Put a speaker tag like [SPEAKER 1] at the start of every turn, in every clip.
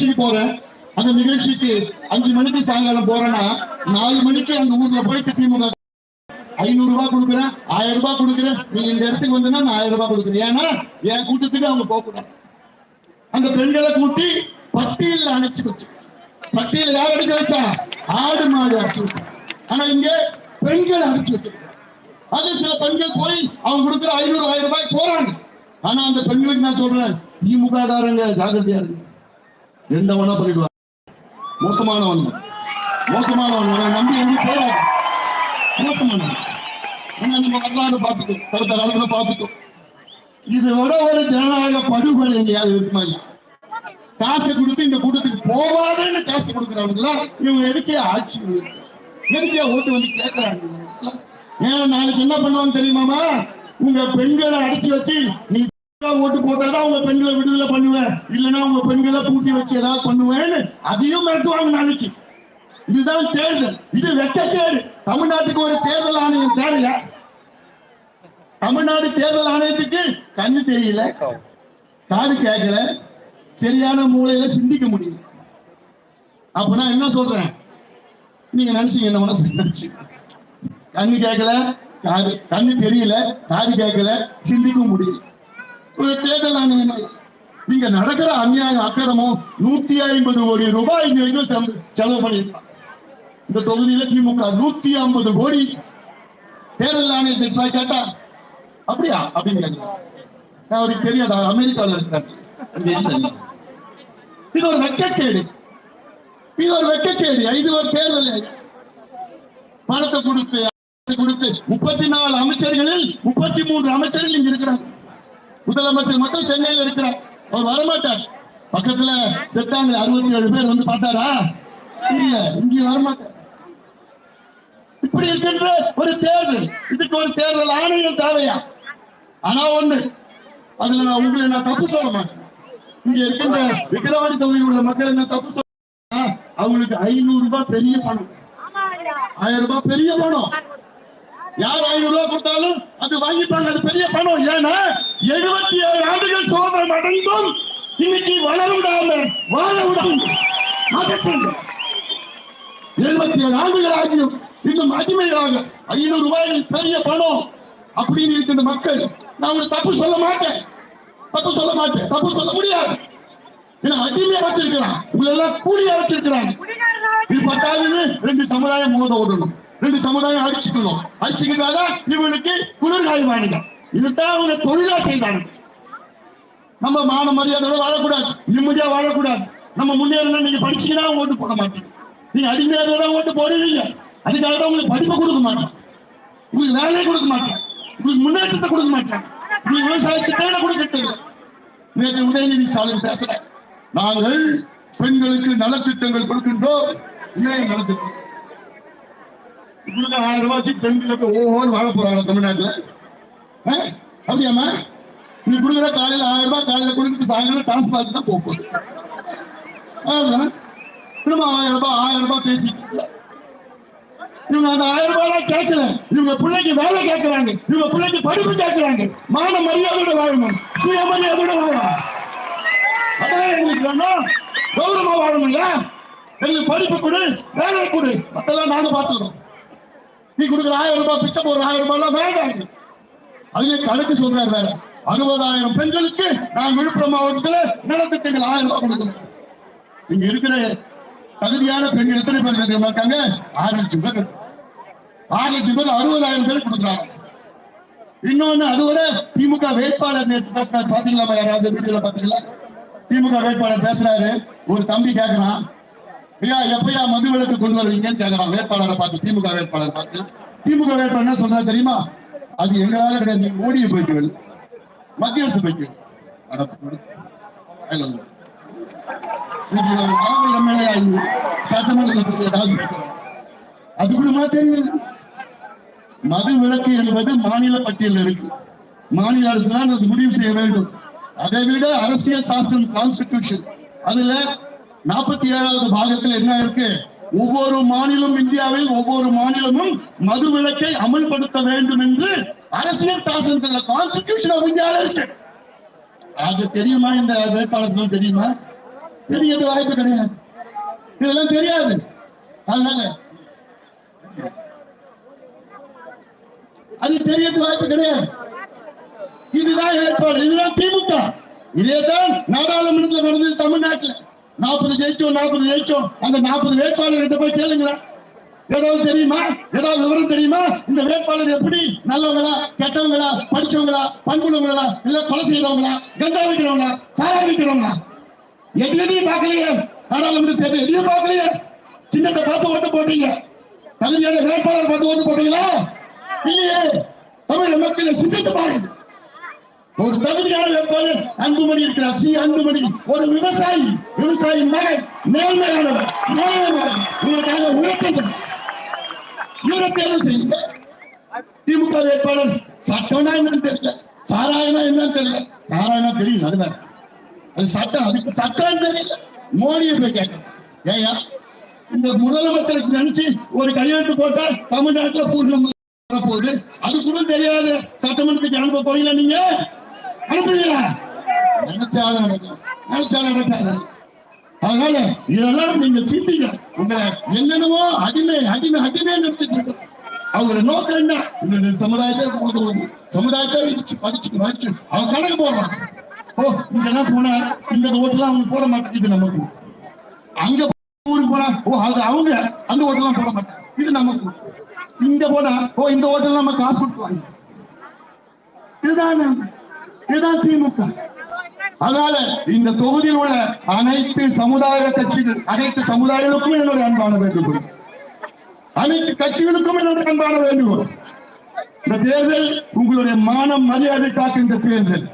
[SPEAKER 1] நிகழ்ச்சிக்கு போறேன். அந்த நிகழ்ச்சிக்கு அஞ்சு மணிக்கு சாயங்காலம் போறேன்னா நாலு மணிக்கு அந்த ஊர்ல போயிட்டு திமுக ஐநூறு ரூபாய் கொடுக்குறேன் ஆயிரம் ரூபாய் கொடுக்குறேன். நீ இந்த இடத்துக்கு வந்தனா நான் ஆயிரம் ரூபாய் கொடுக்குறேன். ஏன்னா என் கூட்டத்துக்கு அவங்க போக அந்த பெண்களை கூட்டி பட்டியல் அணைச்சு வச்சு பட்டியல் யார் அடிக்க வச்சா ஆடு மாடு அடிச்சு ஆனா இங்க பெண்கள் அடிச்சு வச்சிருக்காங்க. அது சில பெண்கள் போய் அவங்க கொடுக்குற ஐநூறு ஆயிரம் ரூபாய் போறாங்க. ஆனா அந்த பெண்களுக்கு நான் சொல்றேன் திமுக காரங்க ஜாகிரதையா இருக்கு எந்த வேணா பண்ணிடுவாங்க மோசமானவன். மோசமானவன் நம்பி எங்கேயும் போறாங்க மோசமானவன். நம்ம வரலாறு பார்த்துக்கோ. கடந்த காலத்துல பார்த்துக்கோ. இது விட ஒரு ஜனநாயக படுகொலை எங்கேயாவது இருக்குமா காசை கொடுத்து இந்த கூட்டத்துக்கு போவாதேன்னு காசு கொடுக்குறவங்களா? இவங்க எதுக்கே ஆட்சி எதுக்கே ஓட்டு வந்து கேட்கறாங்க? ஏன் நாளைக்கு என்ன பண்ணுவாங்க தெரியுமாமா உங்க பெண்களை அடிச்சு வச்சு நீ ஓட்டு போட்டாதான் உங்க பெண்களை விடுதலை பண்ணுவேன். இல்லைன்னா உங்க பெண்களை பூட்டி வச்சு ஏதாவது பண்ணுவேன்னு அதையும் மிரட்டுவாங்க நாளைக்கு. இதுதான் தேர்தல். இது வெட்டக்கேடு தமிழ்நாட்டுக்கு ஒரு தேர்தல் ஆணையம் தேவையா? தமிழ்நாடு தேர்தல் ஆணையத்துக்கு கண்ணு தெரியல காது கேட்கல சரியான மூலையில சிந்திக்க முடியல. அப்ப நான் என்ன சொல்றேன்? நீங்க நினைச்சீங்க என்ன நினைச்சு? கண்ணு கேட்கல காது கண்ணு தெரியல காது கேட்கல சிந்திக்க முடியல. ஒரு தேர்தல் ஆணையம் நீங்க நடக்கிற அநியாயம் அக்கிரமம் நூத்தி ஐம்பது கோடி ரூபாய் இங்க செலவு- செலவு இந்த தொகுதியில திமுக நூத்தி ஐம்பது கோடி. தேர்தல் ஆணையத்தை போய் கேட்டா அப்படியா? அப்படின்னு நான் அவருக்கு தெரியாதா? அமெரிக்காவில் இருக்கிறார் இது ஒரு வெக்கக்கேடு. இது ஒரு வெக்கக்கேடு. இது ஒரு தேர்தல் பணத்தை கொடுத்து கொடுத்து முப்பத்தி நாலு அமைச்சர்களில் முப்பத்தி மூன்று அமைச்சர்கள் இங்க இருக்கிறாங்க. முதலமைச்சர் மட்டும் சென்னையில் இருக்கிறார். அவர் வரமாட்டார். பக்கத்துல செத்தாங்க. அறுபத்தி ஏழு பேர் வந்து பார்த்தாரா? இல்ல இங்க வரமாட்டார். இப்படி இருக்கின்ற ஒரு தேர்தல் இதுக்கு ஒரு தேர்தல் ஆணையம் தேவையா? ஆனா ஒண்ணு அதுல நான் உங்களை நான் தப்பு சொல்ல மாட்டேன். இங்க இருக்கின்ற விக்கிரவாணி தொகுதியில் உள்ள மக்கள் என்ன தப்பு சொல்ல அவங்களுக்கு ஐநூறு ரூபாய் பெரிய பணம். ஆயிரம் ரூபாய் பெரிய பணம். யார் ஐநூறு ரூபாய் கொடுத்தாலும் அது வாங்கிப்பாங்க. அது பெரிய பணம். ஏன்னா எழுபத்தி ஏழு ஆண்டுகள் சோதனை அடைந்தும் இன்னைக்கு வளர விடாம வாழ விடாம எழுபத்தி ஏழு ஆண்டுகள் ஆகியும் இன்னும் அடிமையாக ஐநூறு ரூபாய் பெரிய பணம் அப்படின்னு இருக்கிற மக்கள் நான் தப்பு சொல்ல மாட்டேன். தப்பு சொல்ல மாட்டேன். தப்பு சொல்ல முடியாது. ஏன்னா அடிமையா வச்சிருக்கிறான். உங்களை எல்லாம் கூலியா வச்சிருக்கிறாங்க இது பத்தாதுன்னு ரெண்டு சமுதாயம் மோத விடணும் ரெண்டு சமுதாயம் அடிச்சுக்கணும் அடிச்சுக்கிட்டாதான் இவனுக்கு குளிர்காய்வானுங்க இதுதான் அவங்க தொழிலா செய்தாங்க நம்ம மான மரியாதையோட வாழக்கூடாது. நிம்மதியா வாழக்கூடாது. நம்ம முன்னேறணும் நீங்க படிச்சீங்கன்னா ஓட்டு போட மாட்டீங்க. நீங்க அடிமையாக தான் ஓட்டு போடுவீங்க. அதுக்காக தான் உங்களுக்கு படிப்பை கொடுக்க மாட்டேன் உங்களுக்கு வேலையை கொடுக்க மாட்டேன் உங்களுக்கு முன்னேற்றத்தை கொடுக்க மாட்டேன் உங்களுக்கு விவசாயத்தை தேவை கொடுக்கறது நேற்று உதயநிதி ஸ்டாலின் பேசுற நாங்கள் பெண்களுக்கு நலத்திட்டங்கள் கொடுக்கின்றோம். இணைய நலத்திட்டம் இப்படி ஆயிரம் ரூபாய்க்கு பெண்களுக்கு ஓஹோன்னு வாழ போறாங்க தமிழ்நாட்டுல. அப்படியாமா நீ கொடுக்குற காலையில ஆயிரம் ரூபாய் காலையில கொடுத்துட்டு சாயங்காலம் டிரான்ஸ்பார்ட் தான் போக போகுது. திரும்ப ஆயிரம் ரூபாய் ஆயிரம் ரூபாய் பேசிட்டு இவங்க அந்த ஆயிரம் ரூபாய் கேட்கல. இவங்க பிள்ளைக்கு வேலை கேட்கறாங்க. இவங்க பிள்ளைக்கு படிப்பு கேட்கறாங்க. மான மரியாதையோட வாழணும். சுயமரியாதையோட வாழணும். அதான் எங்களுக்கு வேணும். கௌரவமா வாழணும்ல? எங்களுக்கு படிப்பு கொடு வேலை கொடு. அதெல்லாம் நானும் பார்த்துக்கிறோம். நீ கொடுக்குற ஆயிரம் ரூபாய் பிச்சை போடுற ஆயிரம் ரூபாய் எல்லாம் வேண்டாம் கணக்கு சொல்றாரு வேற. அறுபதாயிரம் பெண்களுக்கு நான் விழுப்புரம் மாவட்டத்துல நலத்திட்டங்கள் ஆயிரம் ரூபாய் கொடுக்கணும். இங்க இருக்கிற தகுதியான பெண்கள் எத்தனை பேர் இருக்க மாட்டாங்க ஆறு லட்சம் பேர். ஆறு லட்சம் பேர் அறுபதாயிரம் பேர் கொடுக்குறாங்க. இன்னொன்னு அதுவரை திமுக வேட்பாளர் நேற்று பேசினாரு. பாத்தீங்களா யாராவது வீடியோல பாத்தீங்களா? திமுக வேட்பாளர் பேசுறாரு. ஒரு தம்பி கேட்கிறான் ஐயா எப்பயா மது விளக்கு கொண்டு வருவீங்கன்னு கேக்குறான் வேட்பாளரை பார்த்து திமுக வேட்பாளர் பார்த்து. திமுக வேட்பாளர் என்ன சொல்றா தெரியுமா? அது எங்களால கிடையாது. நீ மோடியை போய்க்கு மத்திய அரசு போய்க்கு எம்எல்ஏ ஆகி சட்டமன்றத்தில் அது கூட தெரியல மது விளக்கு என்பது மாநில பட்டியலில் இருக்கு. மாநில அரசு தான் அது முடிவு செய்ய வேண்டும். அதை விட அரசியல் சாசனம் கான்ஸ்டிடியூஷன் அதுல நாற்பத்தி ஏழாவது பாகத்தில் என்ன இருக்கு? ஒவ்வொரு மாநிலம் இந்தியாவில் ஒவ்வொரு மாநிலமும் மது விலக்கை அமல்படுத்த வேண்டும் என்று அரசியல் சாசனத்தில் கான்ஸ்டிடியூஷன் ஆஃப் இந்தியாவில் இருக்கு. அது தெரியுமா? இந்த வேட்பாளர்கள் தெரியுமா? தெரியது வாய்ப்பு கிடையாது. இதெல்லாம் தெரியாது. அதனால அது தெரியது வாய்ப்பு கிடையாது. இதுதான் ஏற்பாடு இதுதான் திமுக. இதேதான் நாடாளுமன்றத்தில் நடந்தது தமிழ்நாட்டுல. நாற்பது ஜெயிச்சோம் நாற்பது ஜெயிச்சோம். அந்த நாற்பது வேட்பாளர்கிட்ட போய் கேளுங்களா ஏதாவது தெரியுமா? ஏதாவது விவரம் தெரியுமா? இந்த வேட்பாளர் எப்படி? நல்லவங்களா? கெட்டவங்களா? படிச்சவங்களா? பண்புள்ளவங்களா? இல்ல கொலை செய்யறவங்களா கஞ்சா வைக்கிறவங்களா? சாரா வைக்கிறவங்களா? எதுலையும் பார்க்கலையே. நாடாளுமன்ற தேர்தல் எதையும் பார்க்கலையே. சின்னத்தை பார்த்து ஓட்டு போட்டீங்க. தகுதியான வேட்பாளர் பார்த்து ஓட்டு போட்டீங்களா? இல்லையே. தமிழ் மக்களை சிந்தித்து பாருங்க. ஒரு தகுதியான வேட்பாளர் அன்புமணி இருக்கிறார். சி. அன்புமணி. ஒரு விவசாயி விவசாயி மகன் நேர்மையானவர் நேர்மையானவர். உங்களுக்காக இவரை தேர்வு செய்யுங்க. திமுக வேட்பாளர் சட்டம்னா என்னன்னு தெரியல. சாராயனா என்னன்னு தெரியல. சாராயனா தெரியும் அது வேற. அது சட்டம் அதுக்கு சட்டம் தெரியல. மோடியை போய் கேட்கணும். ஏயா இந்த முதலமைச்சருக்கு நினைச்சு ஒரு கையெழுத்து போட்டா தமிழ்நாட்டுல பூர்ணம் போகுது அது கூட தெரியாது சட்டமன்றத்துக்கு அனுப்ப போறீங்களா நீங்க? அனுப்புவீங்களா நினைச்சாலும் நினைச்சாலும் நடக்காது அதனால இதெல்லாம் நீங்க சிந்திங்க. உங்க என்னென்னமோ அடிமை அடிமை அடிமை நினைச்சிட்டு இருக்கு அவங்களோட நோக்கம் என்ன? இந்த சமுதாயத்தை உதவுவது. சமுதாயத்தை இடிச்சு படிச்சு படிச்சு அவங்க கணக்கு போடுறான் ஓ என்ன போனா? இந்த ஓட்டுலாம் அவங்க போட மாட்டேங்குது நமக்கு. அங்க ஊருக்கு போனா ஓ அது அவங்க அந்த ஓட்டெல்லாம் போட மாட்டாங்க. இது நமக்கு. இங்க போனா ஓ இந்த ஓட்டெல்லாம் நம்ம காசு கொடுத்துவாங்க இதுதான். நம்ம. இதுதான் திமுக. அதனால இந்த தொகுதியில் உள்ள அனைத்து சமுதாய கட்சிகள் அனைத்து சமுதாயங்களுக்கும் என்னுடைய அன்பான வேண்டுகோள். அனைத்து கட்சிகளுக்கும் என்னுடைய அன்பான வேண்டுகோள். இந்த தேர்தல் உங்களுடைய மானம் மரியாதை காக்கின்ற தேர்தல்.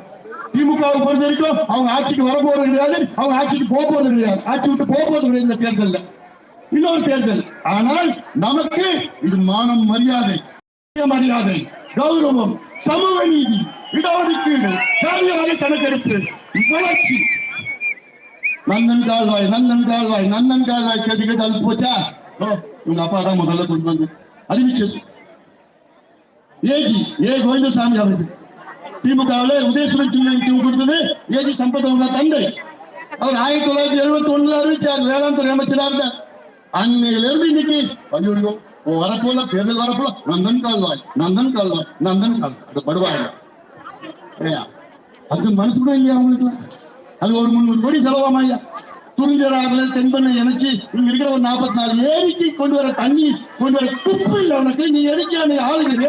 [SPEAKER 1] திமுகவை பொறுத்த வரைக்கும் அவங்க ஆட்சிக்கு வர போறது கிடையாது அவங்க ஆட்சிக்கு போக போறது கிடையாது. ஆட்சி விட்டு போக போறது கிடையாது இந்த தேர்தல்ல. இன்னொரு தேர்தல். ஆனால் நமக்கு இது மானம் மரியாதை மரியாதை கௌரவம் சமூக நீதி இடஒதுக்கீடு சாதியாரை கணக்கெடுப்பு வளர்ச்சி நந்தன் கால்வாய் நந்தன் கால்வாய் நந்தன் கால்வாய் அது போச்சா? ஓ உங்க அப்பா தான் முதல்ல கொண்டு வந்து அறிவிச்சது. ஏஜி ஏ கோவிந்தசாமி அவர்கள் திமுகவில் உதயசுரன் சின்னத்துக்கு கொடுத்தது ஏஜி சம்பத் தந்தை. அவர் ஆயிரத்தி தொள்ளாயிரத்தி எழுபத்தி ஒண்ணுல அறிவிச்சார் வேளாண் துறை அமைச்சராக இருந்தார். இன்னைக்கு ஐயோ வரப்போல தேர்தல் வரப்போல நந்தன் கால்வாய் நந்தன் கால்வாய் நந்தன் கால்வாய். படுவாங்க அது மனசு கூட இல்லையா அவங்களுக்கு அது ஒரு முந்நூறு கோடி செலவாமா ஐயா. துணிஞ்சராகல தென்பண்ணை இணைச்சு இங்க இருக்கிற ஒரு நாற்பத்தி நாலு ஏரிக்கு கொண்டு வர தண்ணி கொண்டு வர துப்பு இல்லை உனக்கு நீ எரிக்கிற நீ ஆளுகிறீங்க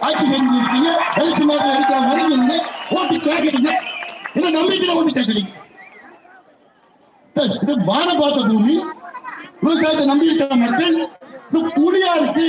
[SPEAKER 1] ஆட்சி செஞ்சு இருக்கீங்க எழுச்சி மாதம் எடுக்க வரீங்க ஓட்டு கேட்கறீங்க என்ன நம்பிக்கையில ஓட்டு கேட்கறீங்க இது வான பார்த்த பூமி விவசாயத்தை நம்பி மக்கள் இது கூலியா இருக்கு.